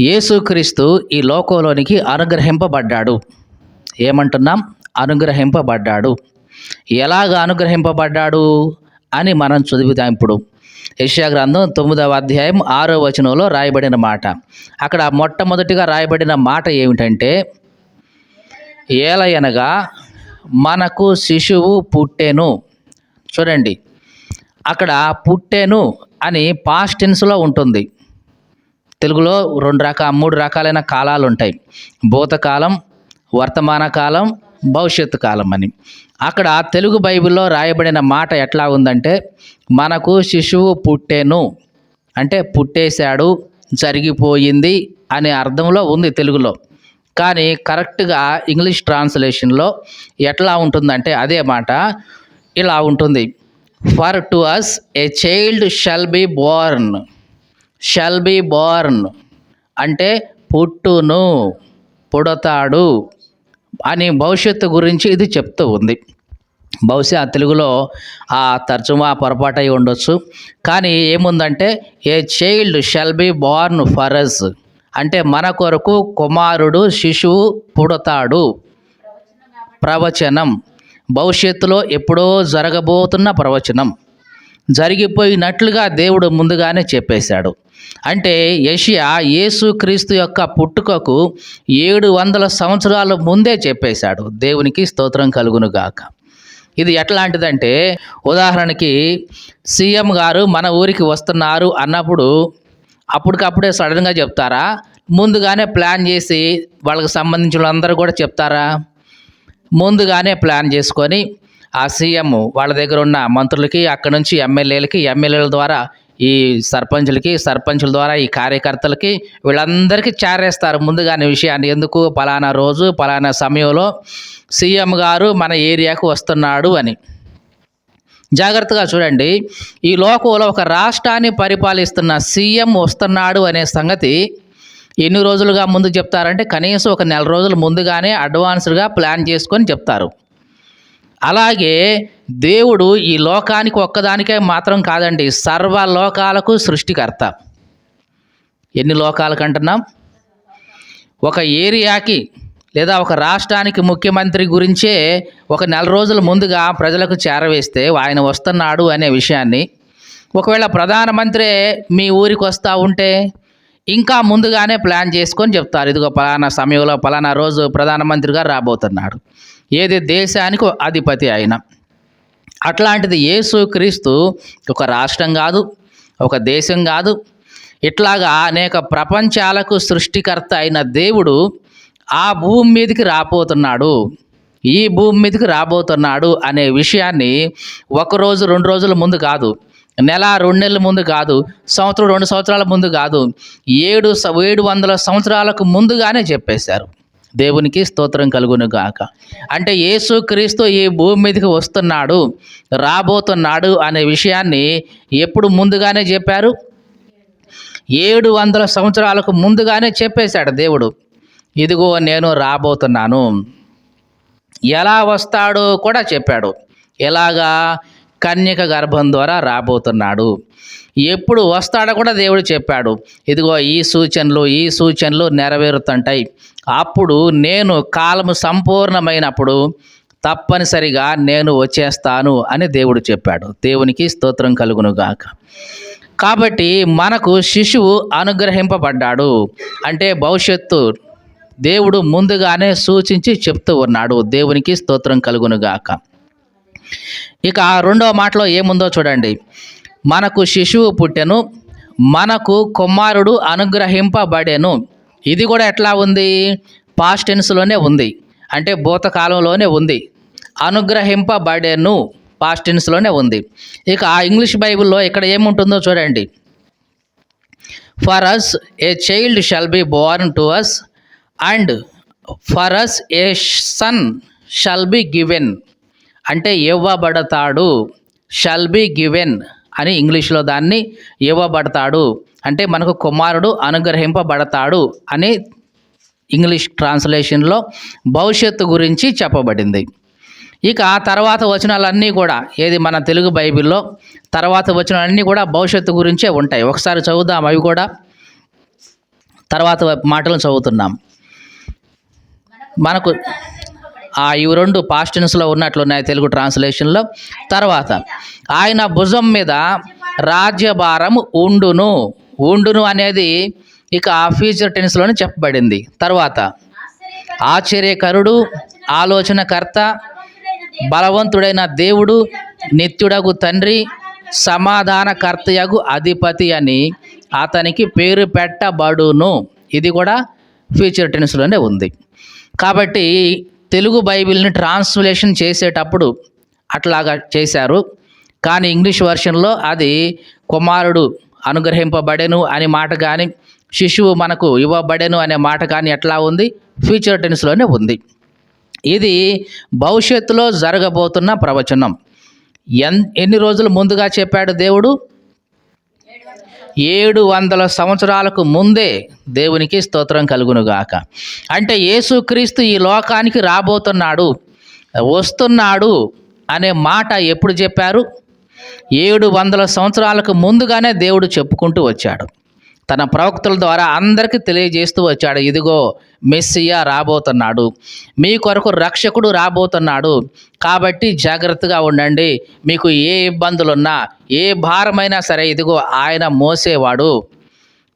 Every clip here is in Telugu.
యేసుక్రీస్తు ఈ లోకంలోనికి అనుగ్రహింపబడ్డాడు. ఏమంటున్నాం? అనుగ్రహింపబడ్డాడు. ఎలాగ అనుగ్రహింపబడ్డాడు అని మనం చదువుతాం ఇప్పుడు. యెషయా గ్రంథం తొమ్మిదవ అధ్యాయం ఆరో వచనంలో రాయబడిన మాట. అక్కడ మొట్టమొదటిగా రాయబడిన మాట ఏమిటంటే ఏలయనగా మనకు శిశువు పుట్టెను. చూడండి. అక్కడ పుట్టెను అని పాస్టెన్స్లో ఉంటుంది. తెలుగులో రెండు రకాల మూడు రకాలైన కాలాలు ఉంటాయి భూతకాలం వర్తమాన కాలం భవిష్యత్తు కాలం అని. అక్కడ తెలుగు బైబిల్లో రాయబడిన మాట ఎట్లా ఉందంటే మనకు శిశువు పుట్టెను. అంటే పుట్టేశాడు జరిగిపోయింది అనే అర్థంలో ఉంది తెలుగులో. కానీ కరెక్ట్గా ఇంగ్లీష్ ట్రాన్స్లేషన్లో ఎట్లా ఉంటుందంటే అదే మాట ఇలా ఉంటుంది. For to us a child shall be born shall be born అంటే పుట్టును పుడతాడు అని భవిష్యత్తు గురించి ఇది చెప్తూ ఉంది. బహుశా తెలుగులో ఆ తర్జుమా పొరపాటు అయి ఉండొచ్చు. కానీ ఏముందంటే a child shall be born for అంటే మన కొరకు కుమారుడు శిశువు పుడతాడు. ప్రవచనం. భవిష్యత్తులో ఎప్పుడో జరగబోతున్న ప్రవచనం. జరిగిపోయినట్లుగా దేవుడు ముందుగానే చెప్పేశాడు. అంటే యషియా యేసుక్రీస్తు యొక్క పుట్టుకకు ఏడు వందల సంవత్సరాల ముందే చెప్పేశాడు. దేవునికి స్తోత్రం కలుగును గాక. ఇది ఎట్లాంటిదంటే ఉదాహరణకి సీఎం గారు మన ఊరికి వస్తున్నారు అన్నప్పుడు అప్పటికప్పుడే సడన్గా చెప్తారా? ముందుగానే ప్లాన్ చేసి వాళ్ళకి సంబంధించిన అందరూ కూడా చెప్తారా? ముందుగానే ప్లాన్ చేసుకొని ఆ సీఎం వాళ్ళ దగ్గర ఉన్న మంత్రులకి అక్కడ నుంచి ఎమ్మెల్యేలకి ఎమ్మెల్యేల ద్వారా ఈ సర్పంచులకి సర్పంచుల ద్వారా ఈ కార్యకర్తలకి వీళ్ళందరికీ చేరేస్తారు ముందుగానే విషయాన్ని. ఎందుకు? పలానా రోజు పలానా సమయంలో సీఎం గారు మన ఏరియాకు వస్తున్నాడు అని. జాగ్రత్తగా చూడండి. ఈ లోకంలో ఒక రాష్ట్రాన్ని పరిపాలిస్తున్న సీఎం వస్తున్నాడు అనే సంగతి ఎన్ని రోజులుగా ముందు చెప్తారంటే కనీసం ఒక నెల రోజుల ముందుగానే అడ్వాన్స్డ్గా ప్లాన్ చేసుకొని చెప్తారు. అలాగే దేవుడు ఈ లోకానికి ఒక్కదానికే మాత్రం కాదండి సర్వ లోకాలకు సృష్టికర్త. ఎన్ని లోకాలకు అంటున్నాం? ఒక ఏరియాకి లేదా ఒక రాష్ట్రానికి ముఖ్యమంత్రి గురించే ఒక నెల రోజుల ముందుగా ప్రజలకు చేరవేస్తే ఆయన వస్తున్నాడు అనే విషయాన్ని ఒకవేళ ప్రధానమంత్రి మీ ఊరికి వస్తూ ఉంటే ఇంకా ముందుగానే ప్లాన్ చేసుకొని చెప్తారు. ఇదిగో పలానా సమయంలో పలానా రోజు ప్రధానమంత్రిగా రాబోతున్నాడు. ఏది దేశానికి అధిపతి అయిన. అట్లాంటిది యేసు క్రీస్తు ఒక రాష్ట్రం కాదు ఒక దేశం కాదు. ఇట్లాగా అనేక ప్రపంచాలకు సృష్టికర్త అయిన దేవుడు ఆ భూమి మీదకి రాబోతున్నాడు. ఈ భూమి మీదకి రాబోతున్నాడు అనే విషయాన్ని ఒక రోజు రెండు రోజుల ముందు కాదు నెల రెండు నెలల ముందు కాదు సంవత్సరం రెండు సంవత్సరాల ముందు కాదు ఏడు స- ఏడు వందల సంవత్సరాలకు ముందుగానే చెప్పేశారు. దేవునికి స్తోత్రం కలుగును గాక అంటే యేసుక్రీస్తు ఈ భూమి మీదకి వస్తున్నాడు రాబోతున్నాడు అనే విషయాన్ని ఎప్పుడు ముందుగానే చెప్పారు? ఏడు వందల సంవత్సరాలకు ముందుగానే చెప్పేశాడు దేవుడు. ఇదిగో నేను రాబోతున్నాను. ఎలా వస్తాడో కూడా చెప్పాడు. ఎలాగా? కన్యక గర్భం ద్వారా రాబోతున్నాడు. ఎప్పుడు వస్తాడో కూడా దేవుడు చెప్పాడు. ఇదిగో ఈ సూచనలు ఈ సూచనలు నెరవేరుతుంటాయి. అప్పుడు నేను కాలము సంపూర్ణమైనప్పుడు తప్పనిసరిగా నేను వచ్చేస్తాను అని దేవుడు చెప్పాడు. దేవునికి స్తోత్రం కలుగును గాక కాబట్టి మనకు శిశువు అనుగ్రహింపబడ్డాడు. అంటే భవిష్యత్తు దేవుడు ముందుగానే సూచించి చెప్తూ ఉన్నాడు. దేవునికి స్తోత్రం కలుగునుగాక. ఇక ఆ రెండవ మాటలో ఏముందో చూడండి. మనకు శిశువు పుట్టెను మనకు కుమారుడు అనుగ్రహింపబడెను. ఇది కూడా ఎట్లా ఉంది? పాస్ట్ టెన్స్లోనే ఉంది. అంటే భూతకాలంలోనే ఉంది. అనుగ్రహింపబడెను. పాస్ట్ టెన్స్లోనే ఉంది. ఇక ఆ ఇంగ్లీష్ బైబిల్లో ఇక్కడ ఏముంటుందో చూడండి. For us a child shall be born to us and for us a son shall be given అంటే ఇవ్వబడతాడు. షల్ బి గివెన్ అని ఇంగ్లీష్లో దాన్ని ఇవ్వబడతాడు. అంటే మనకు కుమారుడు అనుగ్రహింపబడతాడు అని ఇంగ్లీష్ ట్రాన్స్లేషన్లో భవిష్యత్తు గురించి చెప్పబడింది. ఇక ఆ తర్వాత వచనాలన్నీ కూడా ఏది మన తెలుగు బైబిల్లో తర్వాత వచనాలన్నీ కూడా భవిష్యత్తు గురించే ఉంటాయి. ఒకసారి చదువుదాం అవి కూడా. తర్వాత మాటలు చదువుతున్నాం. మనకు ఆ ఇవి రెండు పాస్టిన్స్లో ఉన్నట్లున్నాయి తెలుగు ట్రాన్స్లేషన్లో. తర్వాత ఆయన భుజం మీద రాజ్యభారం ఉండును. ఉండును అనేది ఇక ఫ్యూచర్ టెన్స్లోనే చెప్పబడింది. తర్వాత ఆశ్చర్యకరుడు ఆలోచనకర్త బలవంతుడైన దేవుడు నిత్యుడగు తండ్రి సమాధానకర్తయగు అధిపతి అని అతనికి పేరు పెట్టబడును. ఇది కూడా ఫ్యూచర్ టెన్స్లోనే ఉంది. కాబట్టి తెలుగు బైబిల్ని ట్రాన్స్లేషన్ చేసేటప్పుడు అట్లాగా చేశారు. కానీ ఇంగ్లీష్ వర్షన్లో అది కుమారుడు అనుగ్రహింపబడెను అనే మాట కానీ శిశువు మనకు ఇవ్వబడెను అనే మాట కానీ ఎట్లా ఉంది? ఫ్యూచర్ టెన్స్లోనే ఉంది. ఇది భవిష్యత్తులో జరగబోతున్న ప్రవచనం. ఎన్ ఎన్ని రోజులు ముందుగా చెప్పాడు దేవుడు? ఏడు వందల సంవత్సరాలకు ముందే దేవునికి స్తోత్రం కలుగునుగాక అంటే యేసుక్రీస్తు ఈ లోకానికి రాబోతున్నాడు వస్తున్నాడు అనే మాట ఎప్పుడు చెప్పారు? ఏడు వందల సంవత్సరాలకు ముందుగానే దేవుడు చెప్పుకుంటూ వచ్చాడు. తన ప్రవక్తల ద్వారా అందరికీ తెలియజేస్తూ వచ్చాడు ఇదిగో మెస్సియా రాబోతున్నాడు. మీ కొరకు రక్షకుడు రాబోతున్నాడు. కాబట్టి జాగ్రత్తగా ఉండండి. మీకు ఏ ఇబ్బందులున్నా ఏ భారమైనా సరే ఇదిగో ఆయన మోసేవాడు.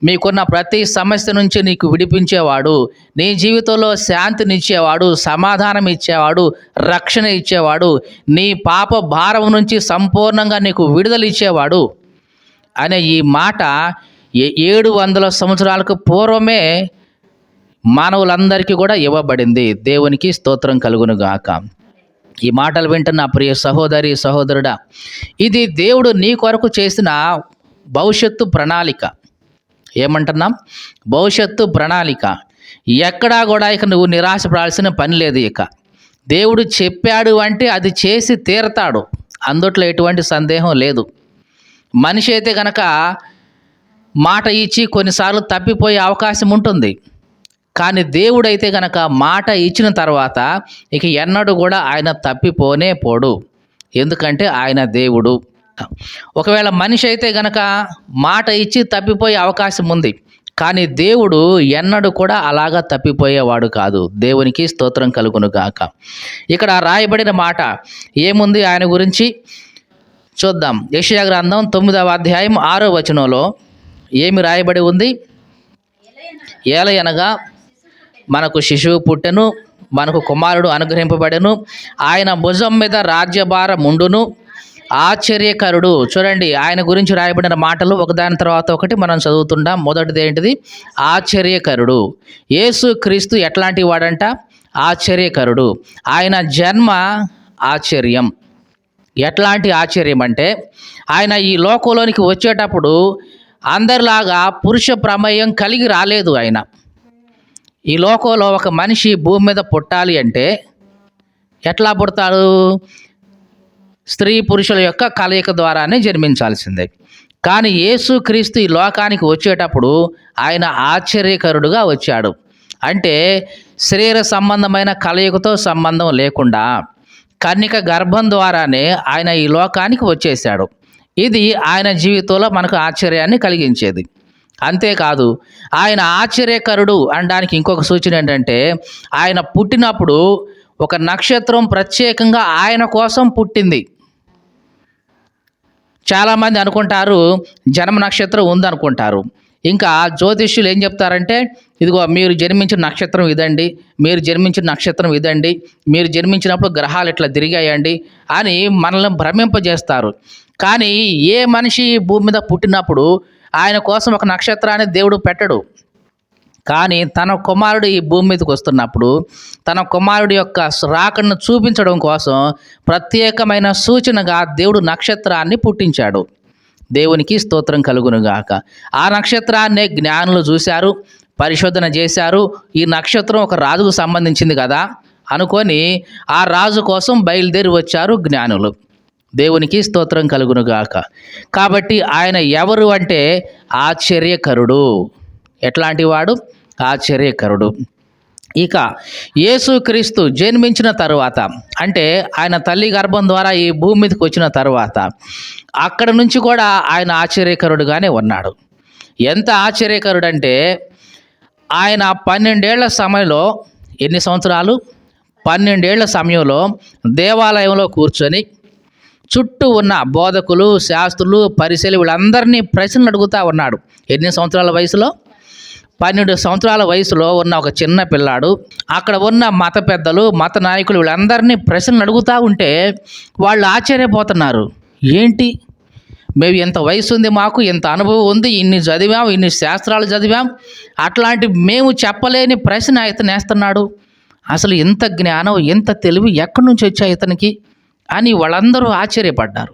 మీకున్న ప్రతి సమస్య నుంచి నీకు విడిపించేవాడు నీ జీవితంలో శాంతినిచ్చేవాడు సమాధానం ఇచ్చేవాడు రక్షణ ఇచ్చేవాడు నీ పాప భారం నుంచి సంపూర్ణంగా నీకు విడుదల ఇచ్చేవాడు అనే ఈ మాట ఏ- ఏడు వందల సంవత్సరాలకు పూర్వమే మానవులందరికీ కూడా ఇవ్వబడింది. దేవునికి స్తోత్రం కలుగును గాక ఈ మాటలు వింటున్న ప్రియ సహోదరి సహోదరుడా ఇది దేవుడు నీ కొరకు చేసిన భవిష్యత్తు ప్రణాళిక. ఏమంటున్నాం? భవిష్యత్తు ప్రణాళిక. ఎక్కడా కూడా ఇక నువ్వు నిరాశపడాల్సిన పని లేదు ఇక. దేవుడు చెప్పాడు అంటే అది చేసి తీరతాడు. అందుట్లో ఎటువంటి సందేహం లేదు. మనిషి అయితే గనక మాట ఇచ్చి కొన్నిసార్లు తప్పిపోయే అవకాశం ఉంటుంది. కానీ దేవుడైతే గనక మాట ఇచ్చిన తర్వాత ఇక ఎన్నడూ కూడా ఆయన తప్పిపోనే పోడు. ఎందుకంటే ఆయన దేవుడు. ఒకవేళ మనిషి అయితే గనక మాట ఇచ్చి తప్పిపోయే అవకాశం ఉంది కానీ దేవుడు ఎన్నడు కూడా అలాగా తప్పిపోయేవాడు కాదు. దేవునికి స్తోత్రం కలుగును గాక. ఇక్కడ రాయబడిన మాట ఏముంది ఆయన గురించి? చూద్దాం. యెషయా గ్రంథం తొమ్మిదవ అధ్యాయం ఆరో వచనంలో ఏమి రాయబడి ఉంది? ఏలయనగా మనకు శిశువు పుట్టెను మనకు కుమారుడు అనుగ్రహింపబడెను ఆయన భుజం మీద రాజ్యభారం ఉండును ఆశ్చర్యకరుడు. చూడండి ఆయన గురించి రాయబడిన మాటలు ఒకదాని తర్వాత ఒకటి మనం చదువుతుంటాం. మొదటిది ఏంటిది? ఆశ్చర్యకరుడు. యేసు క్రీస్తు ఎట్లాంటి వాడంట? ఆశ్చర్యకరుడు. ఆయన జన్మ ఆశ్చర్యం. ఎట్లాంటి ఆశ్చర్యం అంటే ఆయన ఈ లోకంలోనికి వచ్చేటప్పుడు అందరిలాగా పురుష ప్రమేయం కలిగి రాలేదు ఆయన. ఈ లోకంలో ఒక మనిషి భూమి మీద పుట్టాలి అంటే ఎట్లా పుడతాడు? స్త్రీ పురుషుల యొక్క కలయిక ద్వారానే జన్మించాల్సిందే. కానీ యేసుక్రీస్తు ఈ లోకానికి వచ్చేటప్పుడు ఆయన ఆశ్చర్యకరుడుగా వచ్చాడు. అంటే శరీర సంబంధమైన కలయికతో సంబంధం లేకుండా కన్నిక గర్భం ద్వారానే ఆయన ఈ లోకానికి వచ్చేసాడు ఇది ఆయన జీవితంలో మనకు ఆశ్చర్యాన్ని కలిగించేది. అంతేకాదు ఆయన ఆశ్చర్యకరుడు అనడానికి ఇంకొక సూచన ఏంటంటే ఆయన పుట్టినప్పుడు ఒక నక్షత్రం ప్రత్యేకంగా ఆయన కోసం పుట్టింది. చాలామంది అనుకుంటారు జన్మ నక్షత్రం ఉందనుకుంటారు. ఇంకా జ్యోతిష్యులు ఏం చెప్తారంటే ఇదిగో మీరు జన్మించిన నక్షత్రం ఇదండి మీరు జన్మించిన నక్షత్రం ఇదండి మీరు జన్మించినప్పుడు గ్రహాలు ఇట్లా తిరిగాయండి అని మనల్ని భ్రమింపజేస్తారు. కానీ ఏ మనిషి భూమి మీద పుట్టినప్పుడు ఆయన కోసం ఒక నక్షత్రాన్ని దేవుడు పెట్టడు. కానీ తన కుమారుడు ఈ భూమి మీదకి వస్తున్నప్పుడు తన కుమారుడి యొక్క రాకను చూపించడం కోసం ప్రత్యేకమైన సూచనగా దేవుడు నక్షత్రాన్ని పుట్టించాడు. దేవునికి స్తోత్రం కలుగునుగాక. ఆ నక్షత్రాన్నే జ్ఞానులు చూశారు పరిశోధన చేశారు. ఈ నక్షత్రం ఒక రాజుకు సంబంధించింది కదా అనుకొని ఆ రాజు కోసం బయలుదేరి వచ్చారు జ్ఞానులు. దేవునికి స్తోత్రం కలుగునుగాక. కాబట్టి ఆయన ఎవరు అంటే ఆశ్చర్యకరుడు. ఎట్లాంటి వాడు? ఆశ్చర్యకరుడు. ఇక యేసుక్రీస్తు జన్మించిన తరువాత అంటే ఆయన తల్లి గర్భం ద్వారా ఈ భూమి మీదకి వచ్చిన తరువాత అక్కడ నుంచి కూడా ఆయన ఆశ్చర్యకరుడుగానే ఉన్నాడు. ఎంత ఆశ్చర్యకరుడంటే ఆయన పన్నెండేళ్ళ సమయంలో ఎన్ని సంవత్సరాలు? పన్నెండేళ్ళ సమయంలో దేవాలయంలో కూర్చొని చుట్టూ ఉన్న బోధకులు శాస్త్రులు పరిశీలి వీళ్ళందరినీ ప్రశ్నలు అడుగుతూ ఉన్నాడు. ఎన్ని సంవత్సరాల వయసులో? పన్నెండు సంవత్సరాల వయసులో ఉన్న ఒక చిన్న పిల్లాడు అక్కడ ఉన్న మత పెద్దలు మత నాయకులు వీళ్ళందరినీ ప్రశ్నలు అడుగుతూ ఉంటే వాళ్ళు ఆశ్చర్యపోతున్నారు. ఏంటి? మేము ఇంత వయసు ఉంది మాకు ఇంత అనుభవం ఉంది ఇన్ని చదివాం ఇన్ని శాస్త్రాలు చదివాం అట్లాంటి మేము చెప్పలేని ప్రశ్న ఇతను వేస్తున్నాడు. అసలు ఇంత జ్ఞానం ఇంత తెలివి ఎక్కడి నుంచి వచ్చా ఇతనికి? అని వాళ్ళందరూ ఆశ్చర్యపడ్డారు.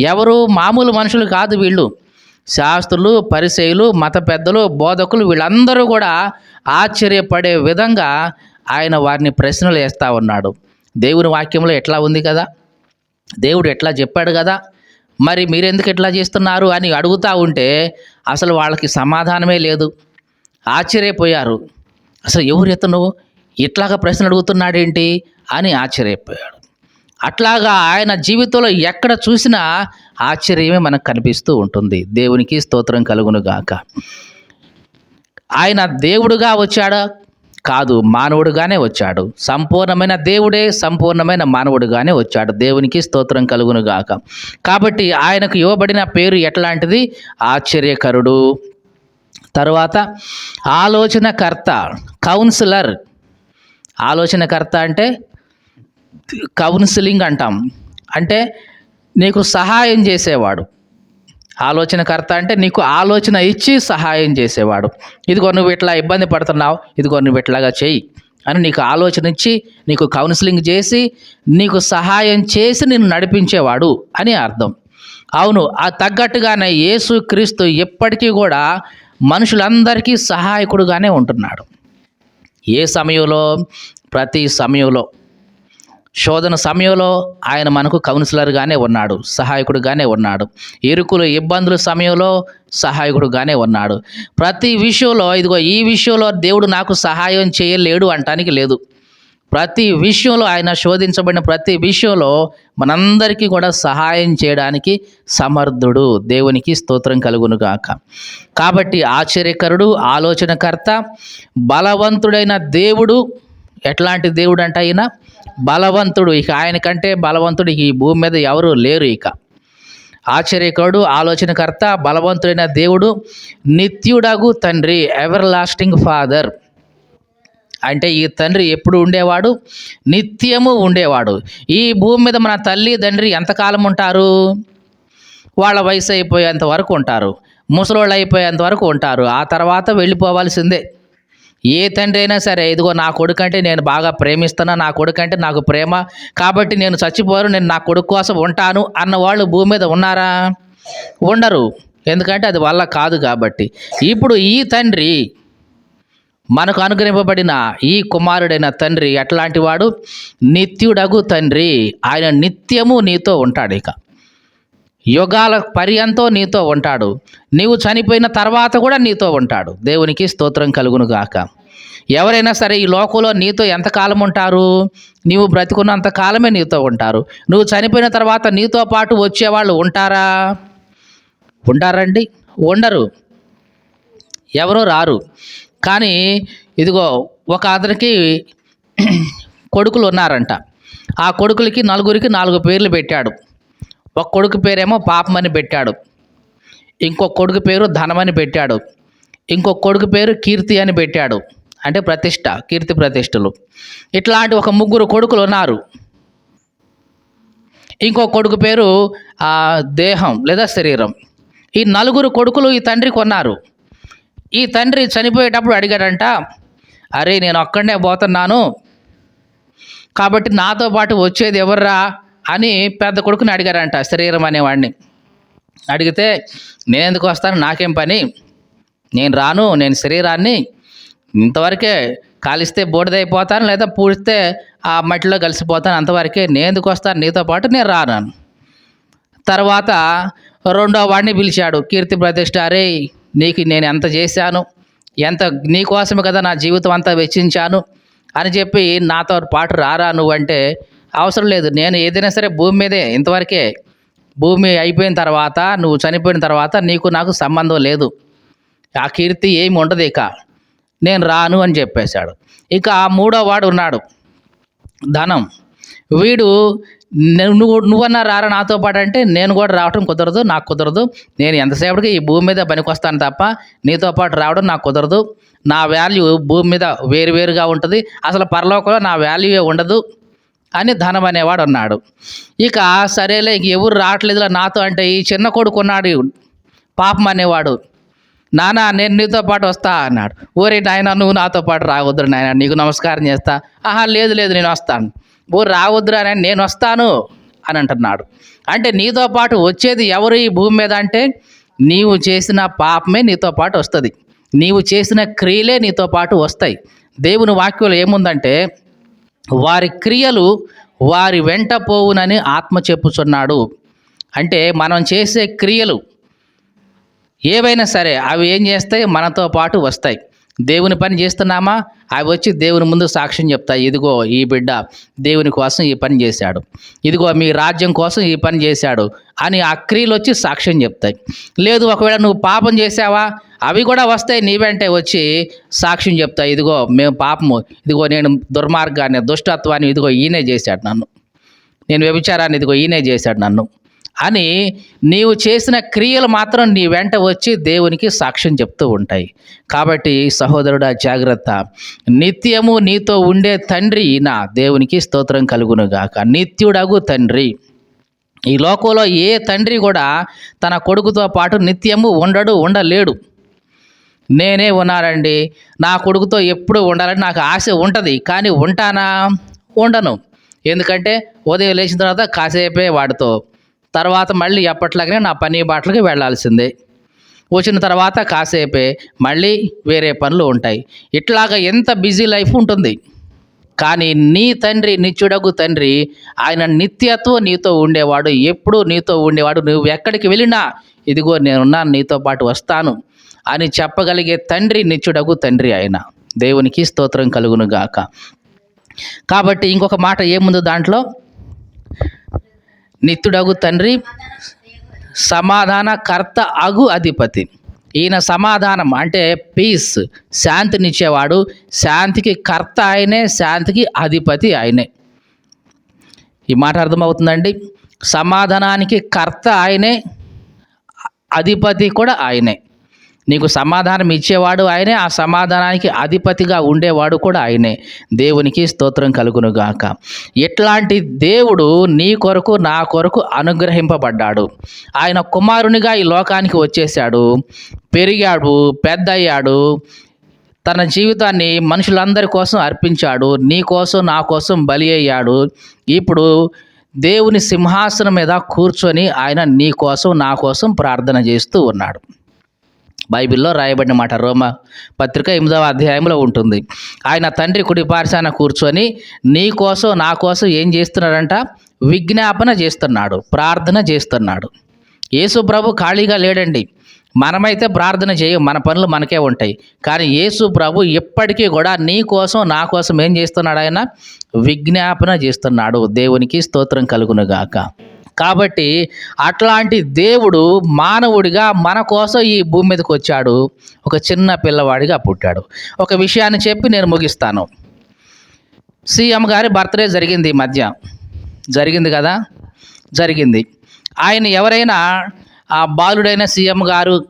ఎవరు మామూలు మనుషులు కాదు వీళ్ళు. శాస్త్రులు పరిచయులు మత పెద్దలు బోధకులు వీళ్ళందరూ కూడా ఆశ్చర్యపడే విధంగా ఆయన వారిని ప్రశ్నలు వేస్తూ ఉన్నాడు. దేవుని వాక్యంలో ఎట్లా ఉంది కదా? దేవుడు ఎట్లా చెప్పాడు కదా? మరి మీరెందుకు ఎట్లా చేస్తున్నారు అని అడుగుతూ ఉంటే అసలు వాళ్ళకి సమాధానమే లేదు. ఆశ్చర్యపోయారు. అసలు ఎవరు ఇతను? ఇట్లాగా ప్రశ్న అడుగుతున్నాడేంటి? అని ఆశ్చర్యపోయాడు. అట్లాగా ఆయన జీవితంలో ఎక్కడ చూసినా ఆశ్చర్యమే మనకు కనిపిస్తూ ఉంటుంది. దేవునికి స్తోత్రం కలుగును గాక. ఆయన దేవుడుగా వచ్చాడా? కాదు మానవుడుగానే వచ్చాడు. సంపూర్ణమైన దేవుడే సంపూర్ణమైన మానవుడుగానే వచ్చాడు. దేవునికి స్తోత్రం కలుగును గాక. కాబట్టి ఆయనకు ఇవ్వబడిన పేరు ఎట్లాంటిది? ఆశ్చర్యకరుడు. తరువాత ఆలోచనకర్త కౌన్సిలర్. ఆలోచనకర్త అంటే కౌన్సిలింగ్ అంటాం. అంటే నీకు సహాయం చేసేవాడు. ఆలోచనకర్త అంటే నీకు ఆలోచన ఇచ్చి సహాయం చేసేవాడు. ఇదిగో నువ్వు ఇట్లా ఇబ్బంది పడుతున్నావు ఇదిగో నువ్వు ఇట్లాగా చెయ్యి అని నీకు ఆలోచన ఇచ్చి నీకు కౌన్సిలింగ్ చేసి నీకు సహాయం చేసి నిన్ను నడిపించేవాడు అని అర్థం. అవును ఆ తగ్గట్టుగానే యేసు క్రీస్తు ఎప్పటికీ కూడా మనుషులందరికీ సహాయకుడుగానే ఉంటున్నాడు. ఏ సమయంలో? ప్రతి సమయంలో. శోధన సమయంలో ఆయన మనకు కౌన్సిలర్గానే ఉన్నాడు సహాయకుడుగానే ఉన్నాడు. ఇరుకులు ఇబ్బందుల సమయంలో సహాయకుడుగానే ఉన్నాడు. ప్రతి విషయంలో ఇదిగో ఈ విషయంలో దేవుడు నాకు సహాయం చేయలేడు అంటానికి లేదు. ప్రతి విషయంలో ఆయన శోధించబడిన ప్రతి విషయంలో మనందరికీ కూడా సహాయం చేయడానికి సమర్థుడు. దేవునికి స్తోత్రం కలుగును గాక కాబట్టి ఆశ్చర్యకరుడు ఆలోచనకర్త బలవంతుడైన దేవుడు ఎట్లాంటి దేవుడు అంట అయినా బలవంతుడు. ఇక ఆయన కంటే బలవంతుడు ఈ భూమి మీద ఎవరు లేరు ఇక. ఆశ్చర్యకరుడు ఆలోచనకర్త బలవంతుడైన దేవుడు నిత్యుడగు తండ్రి ఎవర్ లాస్టింగ్ ఫాదర్ అంటే ఈ తండ్రి ఎప్పుడు ఉండేవాడు? నిత్యము ఉండేవాడు. ఈ భూమి మీద మన తల్లి తండ్రి ఎంతకాలం ఉంటారు? వాళ్ళ వయసు అయిపోయేంత వరకు ఉంటారు. ముసలోళ్ళు అయిపోయేంత వరకు ఉంటారు. ఆ తర్వాత వెళ్ళిపోవాల్సిందే. ఏ తండ్రి అయినా సరే ఇదిగో నా కొడుకు అంటే నేను బాగా ప్రేమిస్తున్నా నా కొడుకు అంటే నాకు ప్రేమ కాబట్టి నేను చచ్చిపోరు నేను నా కొడుకు కోసం ఉంటాను అన్న వాళ్ళు భూమి మీద ఉన్నారా? ఉండరు. ఎందుకంటే అది వల్ల కాదు కాబట్టి. ఇప్పుడు ఈ తండ్రి మనకు అనుగ్రహింపబడిన ఈ కుమారుడైన తండ్రి ఎట్లాంటి వాడు? నిత్యుడగు తండ్రి. ఆయన నిత్యము నీతో ఉంటాడు ఇక. యుగాల పర్యంతో నీతో ఉంటాడు. నీవు చనిపోయిన తర్వాత కూడా నీతో ఉంటాడు. దేవునికి స్తోత్రం కలుగును గాక. ఎవరైనా సరే ఈ లోకంలో నీతో ఎంతకాలం ఉంటారు? నీవు బ్రతికున్నంత కాలమే నీతో ఉంటారు. నువ్వు చనిపోయిన తర్వాత నీతో పాటు వచ్చేవాళ్ళు ఉంటారా? ఉంటారండి ఉండరు. ఎవరో రారు. కానీ ఇదిగో ఒక అతనికి కొడుకులు ఉన్నారంట. ఆ కొడుకులకి నలుగురికి నాలుగు పేర్లు పెట్టాడు. ఒక కొడుకు పేరేమో పాపమని పెట్టాడు. ఇంకో కొడుకు పేరు ధనమని పెట్టాడు. ఇంకో కొడుకు పేరు కీర్తి అని పెట్టాడు. అంటే ప్రతిష్ట కీర్తి ప్రతిష్టలు ఇట్లాంటి ఒక ముగ్గురు కొడుకులు ఉన్నారు. ఇంకో కొడుకు పేరు దేహం లేదా శరీరం. ఈ నలుగురు కొడుకులు ఈ తండ్రి కొన్నారు. ఈ తండ్రి చనిపోయేటప్పుడు అడిగాడంట అరే నేను అక్కడనే పోతున్నాను. కాబట్టి నాతో పాటు వచ్చేది ఎవర్రా? అని పెద్ద కొడుకుని అడిగారంట శరీరం అనేవాడిని. అడిగితే నేను ఎందుకు వస్తాను? నాకేం పని? నేను రాను నేను శరీరాన్ని ఇంతవరకే కాలిస్తే బూడిదైపోతాను లేదా పూడిస్తే ఆ మట్టిలో కలిసిపోతాను అంతవరకే నేను ఎందుకు వస్తాను? నీతో పాటు నేను రాను తర్వాత రెండో వాడిని పిలిచాడు కీర్తి ప్రతిష్ట అరే నీకు నేను ఎంత చేశాను? ఎంత నీకోసమే కదా నా జీవితం అంతా వెచ్చించాను? అని చెప్పి నాతో పాటు రారా నువ్వంటే అవసరం లేదు. నేను ఏదైనా సరే భూమి మీదే ఇంతవరకే భూమి అయిపోయిన తర్వాత నువ్వు చనిపోయిన తర్వాత నీకు నాకు సంబంధం లేదు. ఆ కీర్తి ఏమి ఉండదు ఇక. నేను రాను అని చెప్పేశాడు. ఇక ఆ మూడో వాడు ఉన్నాడు. ధనం. వీడు "నువ్వు- నువ్వు నువ్వన్నా రారా నాతో పాటు అంటే నేను కూడా రావటం కుదరదు నాకు కుదరదు. నేను ఎంతసేపటికి ఈ భూమి మీద పనికొస్తాను తప్ప నీతో పాటు రావడం నాకు కుదరదు. నా వాల్యూ భూమి మీద వేరువేరుగా ఉంటుంది. అసలు పరలోకంలో నా వాల్యూ ఉండదు. అని ధనం అనేవాడు అన్నాడు ఇక సరేలే ఎవరు రావట్లేదులా నాతో అంటే ఈ చిన్న కొడుకు ఉన్నాడు పాపం అనేవాడు. నానా నేను నీతో పాటు వస్తా అన్నాడు. ఓరే నాయన నువ్వు నాతో పాటు రావద్దు నాయన నీకు నమస్కారం చేస్తా. ఆహా లేదు లేదు నేను వస్తాను. ఓ రావద్దురా నాయన నేను వస్తాను అని అంటున్నాడు. అంటే నీతో పాటు వచ్చేది ఎవరు ఈ భూమి మీద అంటే నీవు చేసిన పాపమే నీతో పాటు వస్తుంది. నీవు చేసిన క్రియలే నీతో పాటు వస్తాయి. దేవుని వాక్యంలో ఏముందంటే వారి క్రియలు వారి వెంట పోవునని ఆత్మ చెప్పుచున్నాడు. అంటే మనం చేసే క్రియలు ఏవైనా సరే అవి ఏం చేస్తాయి? మనతో పాటు వస్తాయి. దేవుని పని చేస్తున్నామా? అవి వచ్చి దేవుని ముందు సాక్ష్యం చెప్తాయి. ఇదిగో ఈ బిడ్డ దేవుని కోసం ఈ పని చేశాడు. ఇదిగో మీ రాజ్యం కోసం ఈ పని చేశాడు అని ఆ క్రియలు వచ్చి సాక్ష్యం చెప్తాయి. లేదు ఒకవేళ నువ్వు పాపం చేసావా అవి కూడా వస్తాయి నీ వెంటే వచ్చి సాక్ష్యం చెప్తాయి ఇదిగో మేము పాపము ఇదిగో నేను దుర్మార్గాన్ని దుష్టత్వాన్ని ఇదిగో ఈయనే చేశాడు నన్ను. నేను వ్యభిచారాన్ని ఇదిగో ఈయనే చేశాడు నన్ను. అని నీవు చేసిన క్రియలు మాత్రం నీ వెంట వచ్చి దేవునికి సాక్ష్యం చెప్తూ ఉంటాయి. కాబట్టి సహోదరుడా జాగ్రత్త. నిత్యము నీతో ఉండే తండ్రి నా దేవునికి స్తోత్రం కలుగునుగాక. నిత్యుడగు తండ్రి. ఈ లోకంలో ఏ తండ్రి కూడా తన కొడుకుతో పాటు నిత్యము ఉండడు ఉండలేడు. నేనే ఉన్నానండి. నా కొడుకుతో ఎప్పుడు ఉండాలని నాకు ఆశ ఉంటుంది. కానీ ఉంటానా? ఉండను. ఎందుకంటే ఉదయం లేచిన తర్వాత కాసేపే వాడితో. తర్వాత మళ్ళీ ఎప్పట్లాగనే నా పని బాటలకి వెళ్ళాల్సిందే వచ్చిన తర్వాత కాసేపే మళ్ళీ వేరే పనులు ఉంటాయి. ఇట్లాగా ఎంత బిజీ లైఫ్ ఉంటుంది. కానీ నీ తండ్రి నిత్యుడగు తండ్రి ఆయన నిత్యత్వం నీతో ఉండేవాడు ఎప్పుడూ నీతో ఉండేవాడు. నువ్వు ఎక్కడికి వెళ్ళినా ఇదిగో నేనున్నాను నీతో పాటు వస్తాను. అని చెప్పగలిగే తండ్రి నిత్యుడగు తండ్రి ఆయన. దేవునికి స్తోత్రం కలుగును గాక కాబట్టి ఇంకొక మాట ఏముంది దాంట్లో? నిత్యుడగు తండ్రి సమాధాన కర్త అగు అధిపతి. ఈయన సమాధానం అంటే పీస్ శాంతినిచ్చేవాడు. శాంతికి కర్త ఆయనే శాంతికి అధిపతి ఆయనే. ఈ మాట అర్థమవుతుందండి? సమాధానానికి కర్త ఆయనే అధిపతి కూడా ఆయనే. నీకు సమాధానం ఇచ్చేవాడు ఆయనే ఆ సమాధానానికి అధిపతిగా ఉండేవాడు కూడా ఆయనే. దేవునికి స్తోత్రం కలుగునుగాక. ఇట్లాంటి దేవుడు నీ కొరకు నా కొరకు అనుగ్రహింపబడ్డాడు. ఆయన కుమారునిగా ఈ లోకానికి వచ్చేసాడు పెరిగాడు పెద్దయ్యాడు. తన జీవితాన్ని మనుషులందరి కోసం అర్పించాడు. నీ కోసం నా కోసం బలి అయ్యాడు. ఇప్పుడు దేవుని సింహాసనం మీద కూర్చొని ఆయన నీ కోసం నా కోసం ప్రార్థన చేస్తూ ఉన్నాడు. బైబిల్లో రాయబడిన మాట రోమ పత్రిక ఎనిమిదవ అధ్యాయంలో ఉంటుంది. ఆయన తండ్రి కుడి పార్శాన కూర్చొని నీ కోసం నా కోసం ఏం చేస్తున్నాడంట? విజ్ఞాపన చేస్తున్నాడు ప్రార్థన చేస్తున్నాడు. యేసు ప్రభు ఖాళీగా లేడండి. మనమైతే ప్రార్థన చేయం మన పనులు మనకే ఉంటాయి. కానీ యేసు ప్రభు ఎప్పటికీ కూడా నీ కోసం నా కోసం ఏం చేస్తున్నాడు ఆయన? విజ్ఞాపన చేస్తున్నాడు. దేవునికి స్తోత్రం కలుగునుగాక కాబట్టి అట్లాంటి దేవుడు మానవుడిగా మన కోసం ఈ భూమి మీదకి వచ్చాడు. ఒక చిన్న పిల్లవాడిగా పుట్టాడు. ఒక విషయాన్ని చెప్పి నేను ముగిస్తాను. సీఎం గారి బర్త్డే జరిగింది ఈ మధ్య. జరిగింది కదా? జరిగింది. ఆయన ఎవరైనా ఆ బాలుడైన సీఎం గారు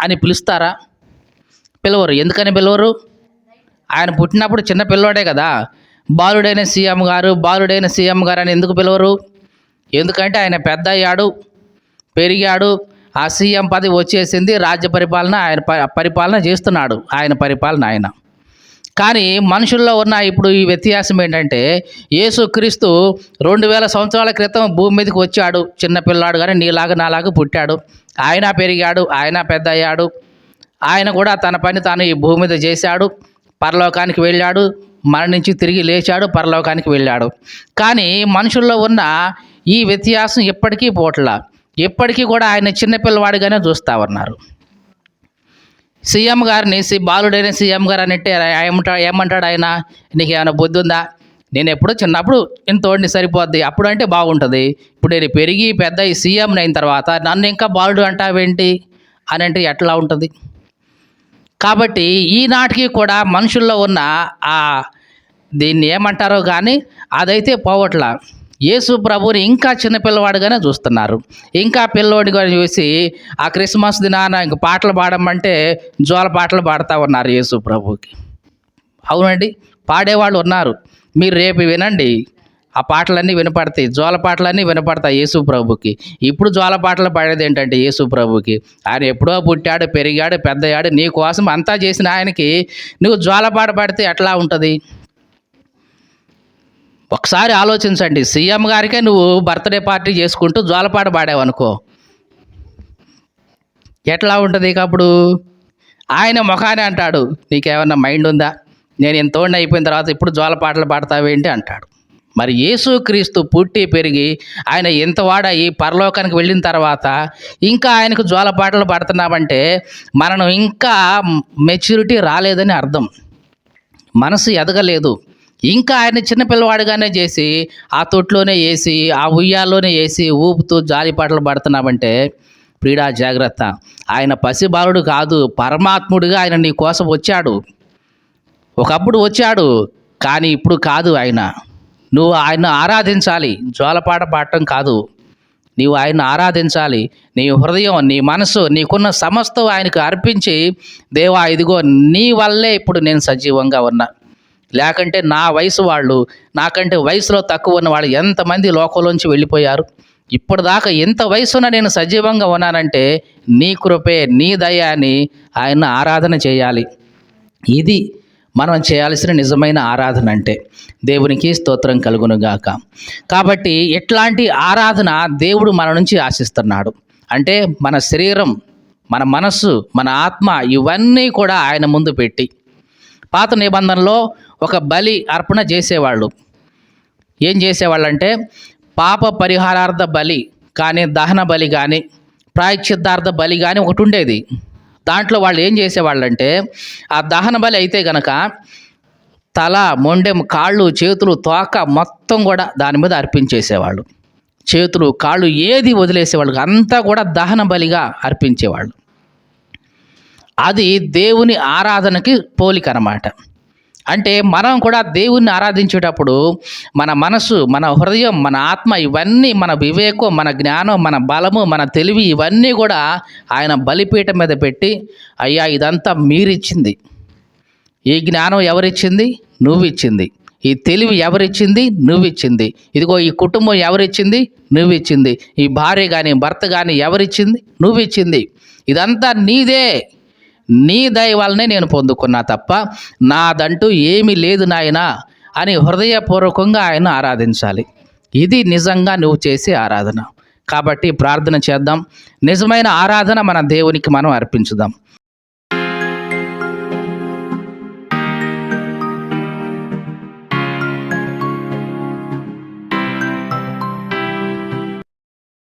అని పిలుస్తారా? పిలవరు. ఎందుకని పిలవరు? ఆయన పుట్టినప్పుడు చిన్న పిల్లోడే కదా. బాలుడైన సీఎం గారు బాలుడైన సీఎం గారు అని ఎందుకు పిలవరు? ఎందుకంటే ఆయన పెద్ద అయ్యాడు పెరిగాడు. ఆ సీఎం పదవి వచ్చేసింది రాజ్య పరిపాలన ఆయన ప- పరిపాలన చేస్తున్నాడు ఆయన పరిపాలన ఆయన. కానీ మనుషుల్లో ఉన్న ఇప్పుడు ఈ వ్యత్యాసం ఏంటంటే యేసుక్రీస్తు రెండు వేల సంవత్సరాల క్రితం భూమి మీదకి వచ్చాడు. చిన్నపిల్లాడు కానీ నీలాగా నాలాగా పుట్టాడు. ఆయన పెరిగాడు ఆయన పెద్ద అయ్యాడు ఆయన కూడా తన పని తాను ఈ భూమి మీద చేశాడు. పరలోకానికి వెళ్ళాడు మరణించి తిరిగి లేచాడు పరలోకానికి వెళ్ళాడు. కానీ మనుషుల్లో ఉన్న ఈ వ్యత్యాసం ఎప్పటికీ పోట్ల. ఎప్పటికీ కూడా ఆయన చిన్నపిల్లవాడిగానే చూస్తా ఉన్నారు. సీఎం గారిని సి బాలుడైన సీఎం గారు అంటే ఏమంటా ఏమంటాడు ఆయన? నీకు ఏమైనా బుద్ధి ఉందా? నేను ఎప్పుడు చిన్నప్పుడు ఇంతోడిని సరిపోద్ది. అప్పుడు అంటే బాగుంటుంది. ఇప్పుడు నేను పెరిగి పెద్ద ఈ సీఎం అయిన తర్వాత నన్ను ఇంకా బాలుడు అంటావేంటి? అని అంటే ఎట్లా ఉంటుంది? కాబట్టి ఈనాటికి కూడా మనుషుల్లో ఉన్న ఆ దీన్ని ఏమంటారో కానీ అదైతే పోవట్ల. యేసు ప్రభుని ఇంకా చిన్నపిల్లవాడుగానే చూస్తున్నారు. ఇంకా పిల్లోడిగా చూసి ఆ క్రిస్మస్ దినాన ఇంక పాటలు పాడమంటే జోల పాటలు పాడుతూ ఉన్నారు యేసు ప్రభుకి అవునండి పాడేవాళ్ళు ఉన్నారు. మీరు రేపు వినండి. ఆ పాటలన్నీ వినపడతాయి జోల పాటలన్నీ వినపడతాయి యేసు ప్రభుకి ఇప్పుడు జోల పాటలు పాడేది ఏంటంటే యేసు ప్రభుకి ఆయన ఎప్పుడో పుట్టాడు పెరిగాడు పెద్దయాడు నీ కోసం అంతా చేసిన ఆయనకి నువ్వు జోల పాట పాడితే ఎట్లా ఉంటుంది? ఒకసారి ఆలోచించండి. సీఎం గారికే నువ్వు బర్త్డే పార్టీ చేసుకుంటూ జ్వాలపాట పాడావనుకో. ఎట్లా ఉంటుంది ఇక అప్పుడు? ఆయన ముఖానే అంటాడు. నీకేమన్నా మైండ్ ఉందా? నేను ఎంతోండి అయిపోయిన తర్వాత ఇప్పుడు జ్వాలపాటలు పాడతావేంటి అంటాడు. మరి యేసుక్రీస్తు పుట్టి పెరిగి ఆయన ఎంత వాడయి పరలోకానికి వెళ్ళిన తర్వాత ఇంకా ఆయనకు జ్వాలపాటలు పాడుతున్నామంటే మనం ఇంకా మెచ్యూరిటీ రాలేదని అర్థం. మనసు ఎదగలేదు. ఇంకా ఆయన చిన్నపిల్లవాడుగానే చేసి ఆ తొట్లోనే వేసి ఆ ఉయ్యాల్లోనే వేసి ఊపుతూ జాలి పాటలు పడుతున్నామంటే ప్రీడా జాగ్రత్త. ఆయన పసిబాలుడు కాదు పరమాత్ముడిగా ఆయన నీ కోసం వచ్చాడు. ఒకప్పుడు వచ్చాడు కానీ ఇప్పుడు కాదు ఆయన. నువ్వు ఆయన ఆరాధించాలి. జోలపాట పాడటం కాదు. నీవు ఆయన ఆరాధించాలి. నీ హృదయం నీ మనసు నీకున్న సమస్తం ఆయనకు అర్పించి దేవా ఇదిగో నీ వల్లే ఇప్పుడు నేను సజీవంగా ఉన్నా. లేకంటే నా వయసు వాళ్ళు నాకంటే వయసులో తక్కువ ఉన్న వాళ్ళు ఎంతమంది లోకంలోంచి వెళ్ళిపోయారు? ఇప్పటిదాకా ఎంత వయసున నేను సజీవంగా ఉన్నానంటే నీ కృపే నీ దయ అని ఆయన ఆరాధన చేయాలి. ఇది మనం చేయాల్సిన నిజమైన ఆరాధన అంటే దేవునికి స్తోత్రం కలుగునుగాక కాబట్టి ఎట్లాంటి ఆరాధన దేవుడు మన నుంచి ఆశిస్తున్నాడు? అంటే మన శరీరం మన మనస్సు మన ఆత్మ ఇవన్నీ కూడా ఆయన ముందు పెట్టి. పాత నిబంధనలో ఒక బలి అర్పణ చేసేవాళ్ళు. ఏం చేసేవాళ్ళంటే పాప పరిహారార్థ బలి కానీ దహన బలి కానీ ప్రాయశ్చిద్ధార్థ బలి కానీ ఒకటి ఉండేది. దాంట్లో వాళ్ళు ఏం చేసేవాళ్ళంటే ఆ దహన బలి అయితే గనక తల మొండెం కాళ్ళు చేతులు తోక మొత్తం కూడా దాని మీద అర్పించేసేవాళ్ళు. చేతులు కాళ్ళు ఏది వదిలేసేవాళ్ళు అంతా కూడా దహన బలిగా అర్పించేవాళ్ళు. అది దేవుని ఆరాధనకి పోలిక అన్నమాట అంటే మనం కూడా దేవుణ్ణి ఆరాధించేటప్పుడు మన మనసు మన హృదయం మన ఆత్మ ఇవన్నీ మన వివేకం మన జ్ఞానం మన బలము మన తెలివి ఇవన్నీ కూడా ఆయన బలిపీఠం మీద పెట్టి అయ్యా ఇదంతా మీరిచ్చింది. ఈ జ్ఞానం ఎవరిచ్చింది? నువ్విచ్చింది. ఈ తెలివి ఎవరిచ్చింది? నువ్విచ్చింది. ఇదిగో ఈ కుటుంబం ఎవరిచ్చింది? నువ్విచ్చింది. ఈ భార్య కానీ భర్త కానీ ఎవరిచ్చింది? నువ్విచ్చింది. ఇదంతా నీదే. నీ దయ నేను పొందుకున్నా తప్ప నాదంటూ ఏమీ లేదు నాయనా అని హృదయపూర్వకంగా ఆయన ఆరాధించాలి. ఇది నిజంగా నువ్వు చేసే ఆరాధన. కాబట్టి ప్రార్థన చేద్దాం. నిజమైన ఆరాధన మన దేవునికి మనం అర్పించుదాం.